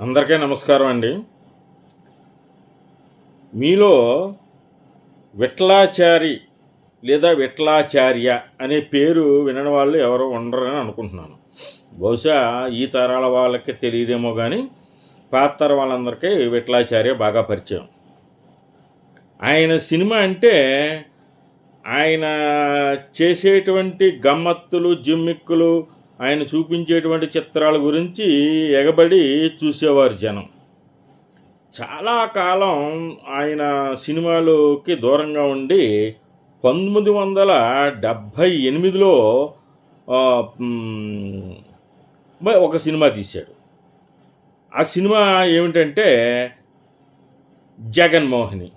అందరికీ నమస్కారం అండి. మీలో విట్లాచారి లేదా విట్లాచార్య అనే పేరు వినని వాళ్ళు ఎవరు ఉండరని అనుకుంటున్నాను. బహుశా ఈ తరాల వాళ్ళకి తెలియదేమో కానీ పాత తరం వాళ్ళందరికీ విట్లాచార్య బాగా పరిచయం. ఆయన సినిమా అంటే ఆయన చేసేటువంటి గమ్మత్తులు జిమ్మిక్కులు ఆయన చూపించేటువంటి చిత్రాల గురించి ఎగబడి చూసేవారు జనం. చాలా కాలం ఆయన సినిమాలోకి దూరంగా ఉండి పంతొమ్మిది వందల డెబ్భై ఎనిమిదిలో మరి ఒక సినిమా తీశాడు. ఆ సినిమా ఏమిటంటే జగన్మోహిని.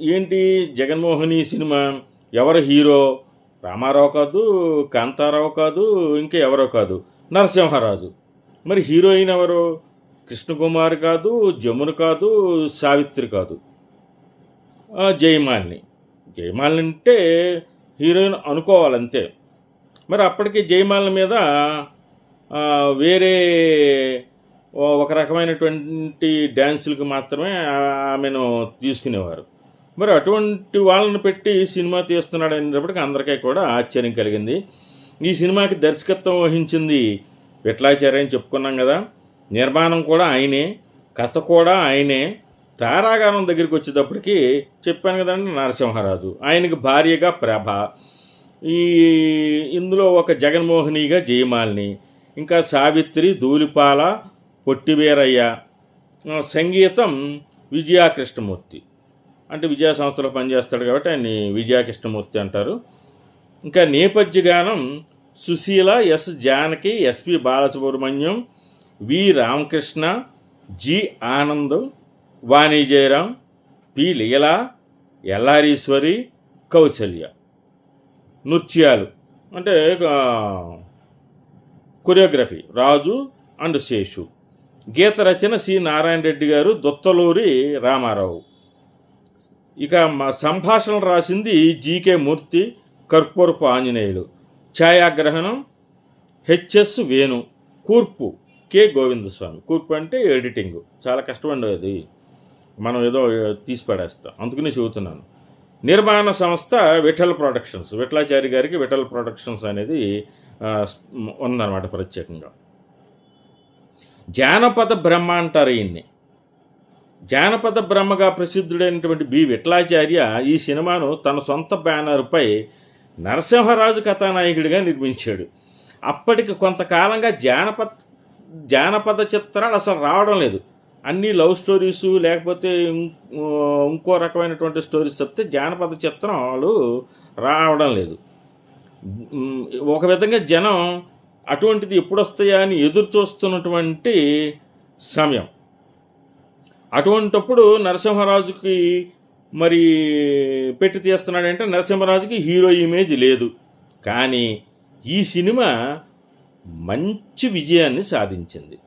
ఏంటి జగన్మోహిని సినిమా? ఎవరు హీరో? రామారావు కాదు కాంతారావు కాదు ఇంకా ఎవరో కాదు. నరసింహరాజు. మరి హీరోయిన్ ఎవరు? కృష్ణకుమార్ కాదు జమున కాదు సావిత్రి కాదు. జయమాలిని. జయమాలిని అంటే హీరోయిన్ అనుకోవాలంతే. మరి అప్పటికి జయమాలిని మీద వేరే ఒక రకమైనటువంటి డ్యాన్సులకు మాత్రమే ఆమెను తీసుకునేవారు. మరి అటువంటి వాళ్ళని పెట్టి సినిమా తీస్తున్నాడు అనేటప్పటికి అందరికీ కూడా ఆశ్చర్యం కలిగింది. ఈ సినిమాకి దర్శకత్వం వహించింది విట్లాచార్య అని చెప్పుకున్నాం కదా. నిర్మాణం కూడా ఆయనే కథ కూడా ఆయనే. తారాగానం దగ్గరికి వచ్చేటప్పటికి చెప్పాను కదండి నరసింహరాజు. ఆయనకి భార్యగా ప్రభ. ఈ ఇందులో ఒక జగన్మోహినిగా జయమాలిని. ఇంకా సావిత్రి ధూలిపాల పొట్టివీరయ్య. సంగీతం విజయా కృష్ణమూర్తి అంటే విజయా సంస్థలో పనిచేస్తాడు కాబట్టి ఆయన్ని విజయా కృష్ణమూర్తి అంటారు. ఇంకా నేపథ్య గానం Susheela S Janaki SP Balasubrahmanyam V Ramakrishna G Anandam Vani Jayaram P Leela L R Eswari Kausalya నృత్యాలు. అంటే కొరియోగ్రఫీ రాజు అండ్ శేషు. గీత రచన సి నారాయణ రెడ్డి గారు దొత్తలూరి రామారావు. ఇక మా సంభాషణలు రాసింది జీకే మూర్తి కర్పూరపు ఆంజనేయుడు ఛాయాగ్రహణం హెచ్ఎస్ వేణు కూర్పు కె గోవిందస్వామి. కూర్పు అంటే ఎడిటింగ్. చాలా కష్టమండి అది. మనం ఏదో తీసి పడేస్తాం. అందుకనే చెబుతున్నాను. నిర్మాణ సంస్థ విఠల్ ప్రొడక్షన్స్. విఠలాచారి గారికి విఠల్ ప్రొడక్షన్స్ అనేది ఉందన్నమాట ప్రత్యేకంగా. జానపద బ్రహ్మ అంటారు ఈయన్ని. జానపద బ్రహ్మగా ప్రసిద్ధుడైనటువంటి బి. విఠలాచార్య ఈ సినిమాను తన సొంత బ్యానర్పై నరసింహరాజు కథానాయకుడిగా నిర్మించాడు. అప్పటికి కొంతకాలంగా జానపద జానపద చిత్రాలు అసలు రావడం లేదు. అన్ని లవ్ స్టోరీస్ లేకపోతే ఇంకో రకమైనటువంటి స్టోరీస్ చెప్తే జానపద చిత్రాలు రావడం లేదు. ఒక విధంగా జనం అటువంటిది ఎప్పుడు వస్తాయా అని ఎదురు చూస్తున్నటువంటి సమయం. అటువంటప్పుడు నరసింహరాజుకి మరి పెట్టి తీస్తున్నాడంటే నరసింహరాజుకి హీరో ఇమేజ్ లేదు. కానీ ఈ సినిమా మంచి విజయాన్ని సాధించింది.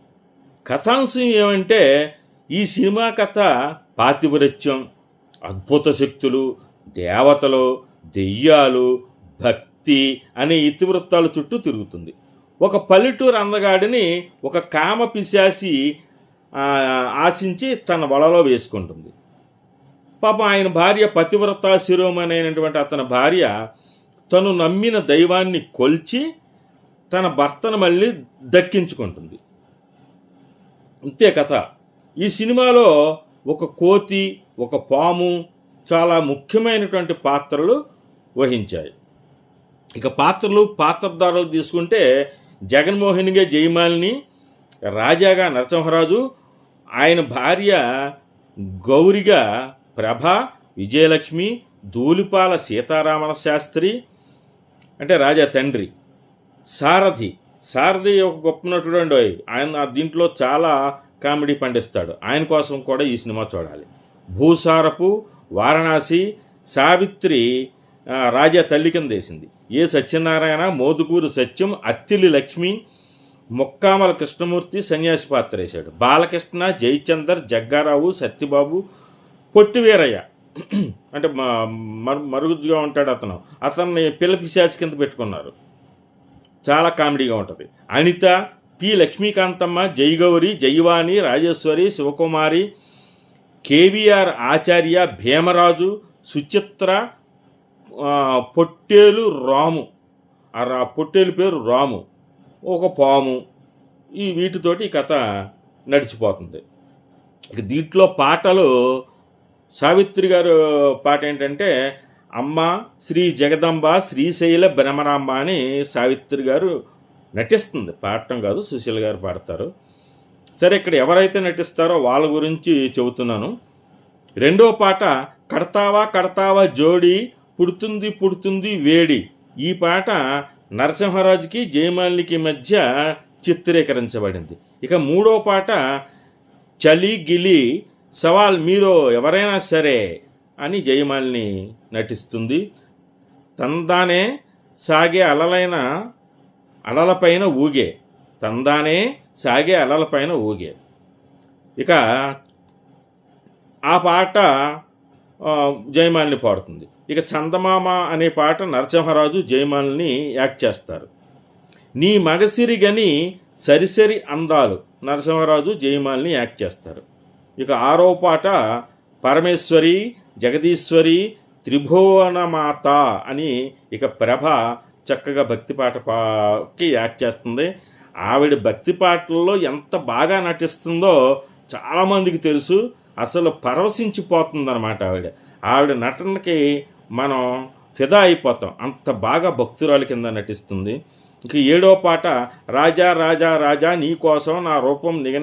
కథాంశం ఏమంటే ఈ సినిమా కథ పాతివృత్యం అద్భుత శక్తులు దేవతలు దెయ్యాలు భక్తి అనే ఇతివృత్తాల చుట్టూ తిరుగుతుంది. ఒక పల్లెటూరు అందగాడిని ఒక కామ పిశాసి ఆశించి తన వలలో వేసుకుంటుంది. పాపం ఆయన భార్య పతివ్రత శిరోమణి అతని భార్య తను నమ్మిన దైవాన్ని కొల్చి తన భర్తను మళ్ళీ దక్కించుకుంటుంది. ఇంతే కథ. ఈ సినిమాలో ఒక కోతి ఒక పాము చాలా ముఖ్యమైనటువంటి పాత్రలు వహించాయి. ఇక పాత్రలు పాత్రధారులు తీసుకుంటే జగన్మోహన్గా జయమాలిని రాజాగా నరసింహరాజు ఆయన భార్య గౌరిగా ప్రభ విజయలక్ష్మి ధూళిపాల సీతారామణ శాస్త్రి అంటే రాజా తండ్రి సారథి. సారథి ఒక గొప్ప నటుడు అండి ఆయన దీంట్లో చాలా కామెడీ పండిస్తాడు. ఆయన కోసం కూడా ఈ సినిమా చూడాలి. భూసారపు వారణాసి సావిత్రి రాజా తల్లి కింద వేసింది. ఏ సత్యనారాయణ మోదుకూరు సత్యం అత్తిలి లక్ష్మి ముక్కామల కృష్ణమూర్తి సన్యాసి పాత్ర వేశాడు బాలకృష్ణ జయచందర్ జగ్గారావు సత్యబాబు పొట్టివీరయ్య. అంటే మరు- మరుగుజ్జుగా ఉంటాడు అతను. అతన్ని పిల్ల పిశాచి కింద పెట్టుకున్నారు. చాలా కామెడీగా ఉంటుంది. అనిత పి. లక్ష్మీకాంతమ్మ జయగౌరి జయవాణి రాజేశ్వరి శివకుమారి కేవీఆర్ ఆచార్య భీమరాజు సుచిత్ర పొట్టేలు రాము. ఆ రా పొట్టేలు పేరు రాము. ఒక పాము ఈ వీటితోటి ఈ కథ నడిచిపోతుంది. ఇక దీంట్లో పాటలు సావిత్రి గారు పాట ఏంటంటే అమ్మ శ్రీ జగదంబ శ్రీశైల భ్రమరాంబ అని సావిత్రి గారు నటిస్తుంది. పాడటం కాదు సుశీల్ గారు పాడతారు. సరే ఇక్కడ ఎవరైతే నటిస్తారో వాళ్ళ గురించి చెబుతున్నాను. రెండో పాట కడతావా కడతావా జోడి పుడుతుంది పుడుతుంది వేడి. ఈ పాట నరసింహరాజుకి జయమాలినికి మధ్య చిత్రీకరించబడింది. ఇక మూడో పాట చలి గిలి సవాల్ మీరు ఎవరైనా సరే అని జయమాలిని నటిస్తుంది. తందానే సాగే అలలైన అలలపైన ఊగే. తందానే సాగే అలలపైన ఊగే. ఇక ఆ పాట జయమాలిని పాడుతుంది. ఇక చందమామ అనే పాట నరసింహరాజు జయమాలని యాక్ట్ చేస్తారు. నీ మగసిరి గని సరిసరి అందాలు నరసింహరాజు జయమాలని యాక్ట్ చేస్తారు. ఇక ఆరో పాట పరమేశ్వరి జగదీశ్వరి త్రిభువనమాత అని ఇక ప్రభ చక్కగా భక్తి పాట పాకి యాక్ట్ చేస్తుంది. ఆవిడ భక్తి పాటల్లో ఎంత బాగా నటిస్తుందో చాలామందికి తెలుసు. అసలు పరవశించిపోతుందన్నమాట ఆవిడ. ఆవిడ నటనకి మనం ఫిదా అయిపోతాం. అంత బాగా భక్తురాలి కింద నటిస్తుంది. ఇక ఏడో పాట రాజా రాజా రాజా నీ కోసం నా రూపం నిగ